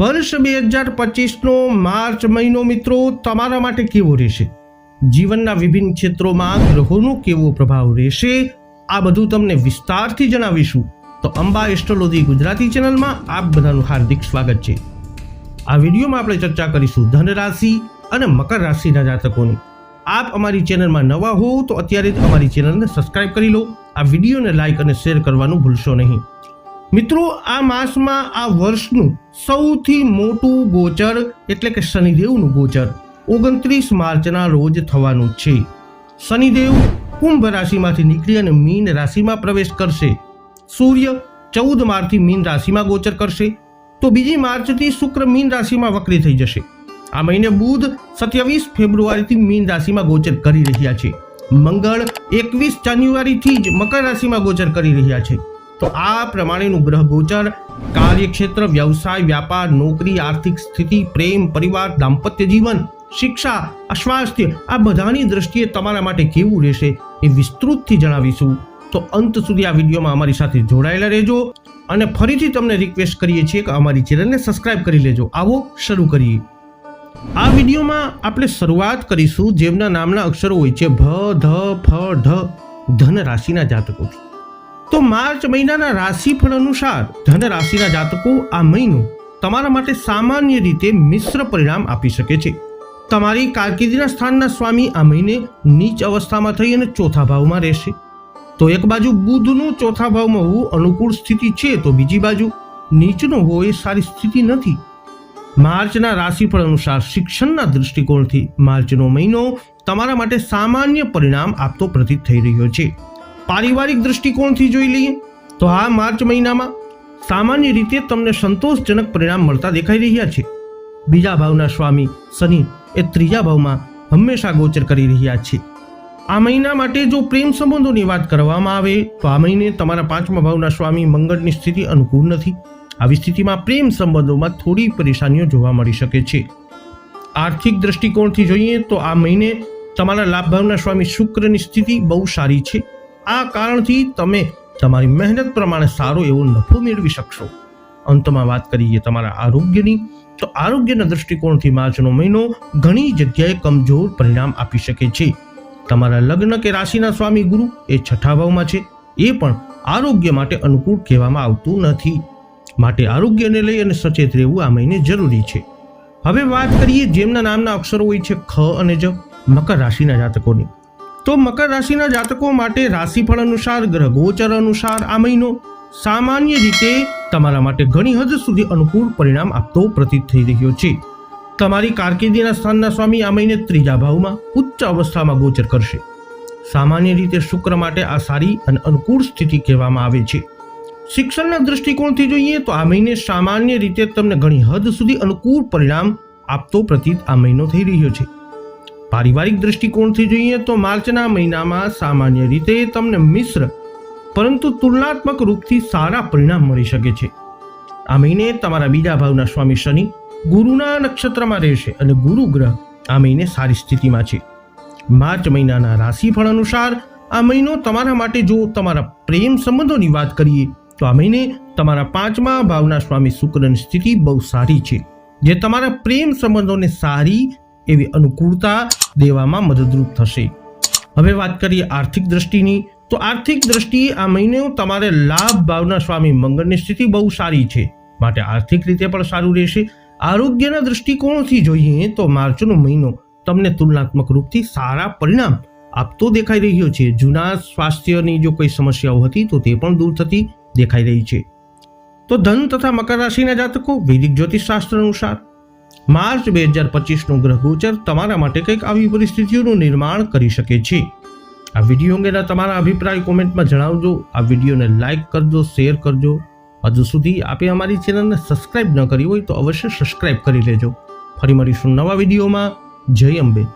વર્ષ બે હજાર પચીસનો માર્ચ મહિનો મિત્રો, તમારા માટે કેવો રહેશે? જીવનના વિભિન્ન ક્ષેત્રોમાં ગ્રહોનો કેવો પ્રભાવ રહેશે? આ બધું તમને વિસ્તારથી જણાવીશું. તો અંબા એસ્ટ્રોલોજી ગુજરાતી ચેનલમાં આપ બધાનું હાર્દિક સ્વાગત છે. આ વિડીયોમાં આપણે ચર્ચા કરીશું ધન રાશિ અને મકર રાશિના જાતકોની. આપ અમારી ચેનલમાં નવા હો તો અત્યારે જ અમારી ચેનલને સબસ્ક્રાઇબ કરી લો. આ વિડીયોને લાઇક અને શેર કરવાનું ભૂલશો નહીં. મિત્રો, આ માસમાં આ વર્ષનું સૌથી મોટું ગોચર, એટલે કે શનિદેવનું ગોચર, ઓગણત્રીસ માર્ચના રોજ થવાનું છે. શનિદેવ કુંભ રાશિમાંથી નીકળી અને મીન રાશિમાં પ્રવેશ કરશે. સૂર્ય ચૌદ માર્ચથી મીન રાશિમાં ગોચર કરશે. તો બીજી માર્ચથી શુક્ર મીન રાશિમાં વક્રી થઈ જશે. આ મહિને બુધ સત્યાવીસ ફેબ્રુઆરીથી મીન રાશિમાં ગોચર કરી રહ્યા છે. મંગળ એકવીસ જાન્યુઆરીથી જ મકર રાશિમાં ગોચર કરી રહ્યા છે. તો આ પ્રમાણેનું ગ્રહ ગોચર કાર્યક્ષેત્ર, વ્યવસાય, વ્યાપાર, નોકરી, આર્થિક સ્થિતિ, પ્રેમ, પરિવાર, દાંપત્ય જીવન, શિક્ષા અસ્વાસ્થ્ય આ બધાની દ્રષ્ટિએ તમારા માટે કેવું રહેશે એ વિસ્તૃતથી જણાવીશું. તો અંત સુધી આ વિડીયોમાં અમારી સાથે જોડાયેલા રહેજો અને ફરીથી તમને રિક્વેસ્ટ કરીએ છીએ કે અમારી ચેનલને સબસ્ક્રાઇબ કરી લેજો. આવો શરૂ કરીએ. આ વિડીયોમાં આપણે શરૂઆત કરીશું જેમના નામના અક્ષરો હોય છે ભ, ધ, ફ, ઢ, ધન રાશિના જાતકોથી. તો માર્ચ મહિનાના રાશિફળ અનુસાર ધન રાશિના જાતકો આ મહિનો તમારા માટે સામાન્ય રીતે મિશ્ર પરિણામ આપી શકે છે. તમારી કારકિર્દીના સ્થાનના સ્વામી આ મહિને નીચ અવસ્થામાં થઈ અને ચોથા ભાવમાં રહેશે. તો એક બાજુ બુધનું ચોથા ભાવમાં હોવું અનુકૂળ સ્થિતિ છે તો બીજી બાજુ નીચનો હોય સારી સ્થિતિ નથી. માર્ચના રાશિફળ અનુસાર શિક્ષણના દૃષ્ટિકોણથી માર્ચનો મહિનો તમારા માટે સામાન્ય પરિણામ આપતો પ્રતીત થઈ રહ્યો છે. પારિવારિક દૃષ્ટિકોણથી જોઈ લઈએ, તો આ માર્ચ મહિનામાં સામાન્ય રીતે તમને સંતોષજનક પરિણામ મળતા દેખાઈ રહ્યા છે. બીજા ભાવના સ્વામી શનિ એ ત્રીજા ભાવમાં હંમેશા ગોચર કરી રહ્યા છે. આ મહિના માટે જો પ્રેમ સંબંધોની વાત કરવામાં આવે, તો આ મહિને તમારા પાંચમા ભાવના સ્વામી મંગળની સ્થિતિ અનુકૂળ નથી. આવી સ્થિતિમાં પ્રેમ સંબંધોમાં થોડી પરેશાનીઓ જોવા મળી શકે છે. આર્થિક દૃષ્ટિકોણથી જોઈએ, તો આ મહિને તમારા લાભ ભાવના સ્વામી શુક્રની સ્થિતિ બહુ સારી છે. આ કારણથી તમે તમારી મહેનત પ્રમાણે સારો એવો નફો મેળવી શકશો. અંતમાં વાત કરીએ તમારા આરોગ્યની, તો આરોગ્યના દૃષ્ટિકોણથી માર્ચનો મહિનો ઘણી જગ્યાએ કમજોર પરિણામ આપી શકે છે. તમારા લગ્ન કે રાશિના સ્વામી ગુરુ એ છઠ્ઠા ભાવમાં છે. એ પણ આરોગ્ય માટે અનુકૂળ કહેવામાં આવતું નથી. માટે આરોગ્યને લઈ અને સચેત રહેવું આ મહિને જરૂરી છે. હવે વાત કરીએ જેમના નામના અક્ષરો હોય છે, ખ અને જ, મકર રાશિના જાતકોની. તો મકર રાશિના જાતકો માટે રાશિફળ અનુસાર, ગ્રહ ગોચર અનુસાર આ મહિનો સામાન્ય રીતે તમારા માટે ઘણી હદ સુધી અનુકૂળ પરિણામ આપતો પ્રતીત થઈ રહ્યો છે. તમારી કારકિર્દીના સ્થાનના સ્વામી આ મહિને ત્રીજા ભાવમાં ઉચ્ચ અવસ્થામાં ગોચર કરશે. સામાન્ય રીતે શુક્ર માટે આ સારી અને અનુકૂળ સ્થિતિ કહેવામાં આવે છે. શિક્ષણના દૃષ્ટિકોણથી જોઈએ તો આ મહિને સામાન્ય રીતે તમને ઘણી હદ સુધી અનુકૂળ પરિણામ આપતો પ્રતીત આ મહિનો થઈ રહ્યો છે. પારિવારિક દૃષ્ટિકોણથી જોઈએ તો માર્ચના મહિનામાં સામાન્ય રીતે તમને મિશ્ર, પરંતુ તુલનાત્મક રૂપથી સારા પરિણામ મળી શકે છે. આ મહિને તમારા બીજા ભાવના સ્વામી શનિ ગુરુના નક્ષત્રમાં રહેશે અને ગુરુ ગ્રહ આ મહિને સારી સ્થિતિમાં છે. માર્ચ મહિનાના રાશિફળ અનુસાર આ મહિનો તમારા માટે જો તમારા પ્રેમ સંબંધોની વાત કરીએ, તો આ મહિને તમારા પાંચમા ભાવના સ્વામી શુક્રની સ્થિતિ બહુ સારી છે, જે તમારા પ્રેમ સંબંધોને સારી એવી અનુકૂળતા દેવામાં મદદરૂપ થશે. હવે વાત કરીએ આર્થિક દ્રષ્ટિની. તો આર્થિક દ્રષ્ટિએ આ મહિને તમારે લાભ ભાવના સ્વામી મંગળની સ્થિતિ બહુ સારી છે. માટે આર્થિક રીતે પણ સારું રહેશે. આરોગ્યના દૃષ્ટિકોણથી જોઈએ તો માર્ચનો મહિનો તમને તુલનાત્મક રૂપથી સારા પરિણામ આપતો દેખાઈ રહ્યો છે. જૂના સ્વાસ્થ્યની જો કોઈ સમસ્યાઓ હતી તો તે પણ દૂર થતી દેખાઈ રહી છે. તો ધન તથા મકર રાશિના જાતકો વૈદિક જ્યોતિષ શાસ્ત્ર અનુસાર માર્ચ બે હજાર પચીસનું ગ્રહ ગોચર તમારા માટે કંઈક આવી પરિસ્થિતિઓનું નિર્માણ કરી શકે છે. આ વીડિયો અંગેના તમારા અભિપ્રાય કોમેન્ટમાં જણાવજો. આ વિડીયોને લાઇક કરજો, શેર કરજો. હજુ સુધી આપે અમારી ચેનલને સબસ્ક્રાઇબ ન કરી હોય તો અવશ્ય સબસ્ક્રાઇબ કરી લેજો. ફરી મળીશું નવા વિડીયોમાં. જય અંબે.